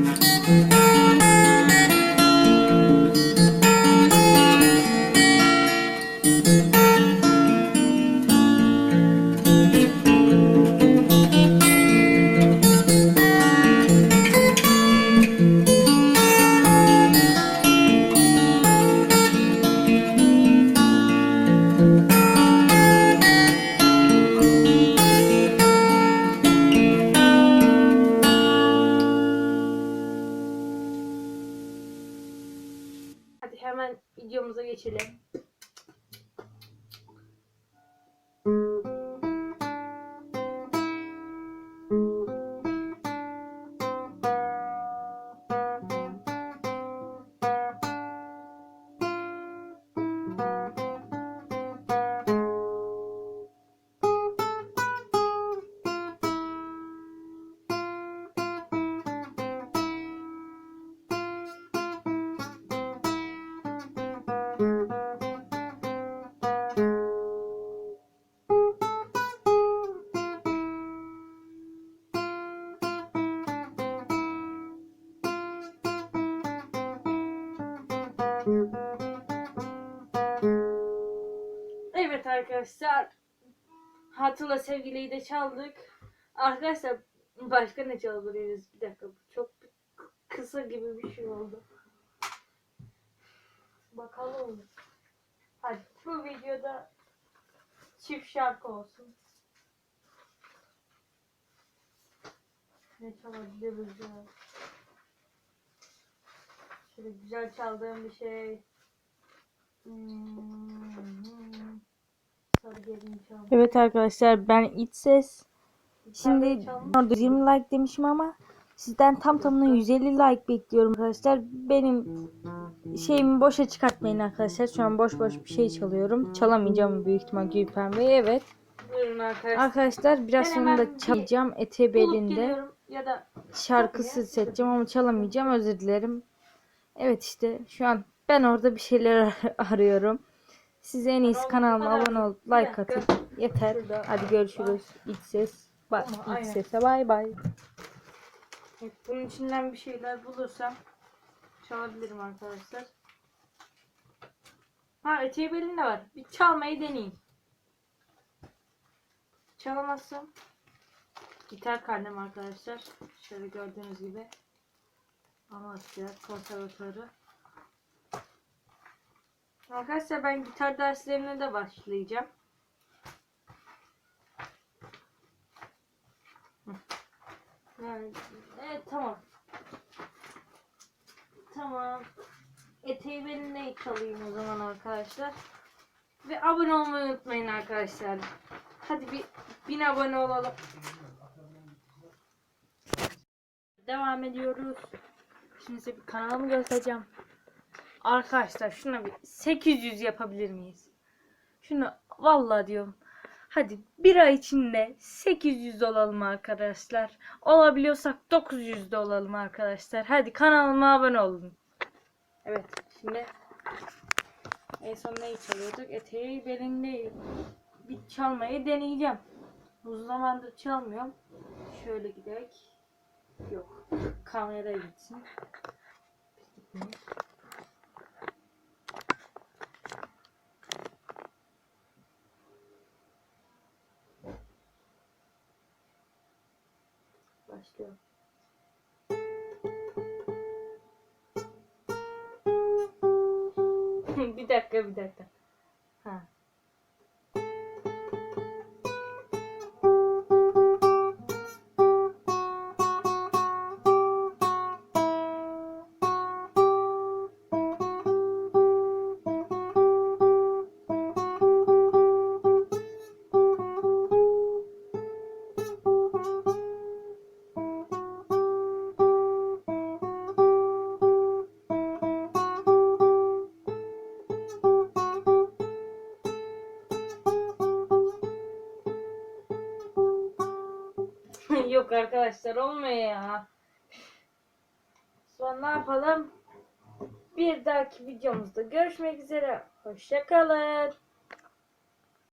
Música hemen videomuza geçelim. Evet arkadaşlar. Hatırla sevgiliyi de çaldık. Arkadaşlar başka ne çalabiliriz? Bir dakika. Çok kısa gibi bir şey oldu. Bakalım. Hadi bu videoda çift şarkı olsun. Ne çalabiliriz ya? Şöyle güzel çaldığım bir şey. Hmm. Evet arkadaşlar ben iç ses. Şimdi çalmış orada 20 like demişim ama sizden tam tamına 150 like bekliyorum arkadaşlar. Benim şeyimi boşa çıkartmayın arkadaşlar. Şu an boş boş bir şey çalıyorum. Çalamayacağım büyük ihtimal Gül Pembe. Evet. Buyurun arkadaşlar. Arkadaşlar biraz Ben sonra da çalacağım. Ete belinde. ya da Şarkısı seçeceğim ama çalamayacağım. Özür dilerim. Evet işte şu an ben orada bir şeyler ar- arıyorum. Siz en iyisi Kanalıma abone olup Bir like atın. Yeter. Hadi görüşürüz. İç ses. Bak iç sese bay bay. Evet, bunun içinden bir şeyler bulursam çalabilirim arkadaşlar. Ha eteği belinde var. Bir çalmayı deneyeyim. Çalamazsam gitar karnem arkadaşlar. Şöyle gördüğünüz gibi. Amasya konservatuarı. Arkadaşlar ben gitar derslerine de başlayacağım. Evet tamam. Tamam. Eteği benimle çalayım o zaman arkadaşlar. Ve abone olmayı unutmayın arkadaşlar. Hadi bir bin abone olalım. Devam ediyoruz. Şimdi size bir kanalımı göstereceğim. Arkadaşlar şuna bir 800 yapabilir miyiz? Şunu vallahi diyorum. Hadi bir ay içinde 800 olalım arkadaşlar. Olabiliyorsak 900 de olalım arkadaşlar. Hadi kanalıma abone olun. Evet şimdi en son neyi çalıyorduk? Eteği belinde bir çalmayı deneyeceğim. Uzun zamandır çalmıyorum. Şöyle gidelim. Yok. Kamera gitsin. Gitmeyin. Başlıyor. bir dakika bir dakika. Ha. Yok arkadaşlar olmuyor ya. Sonra ne yapalım? Bir dahaki videomuzda görüşmek üzere. Hoşçakalın.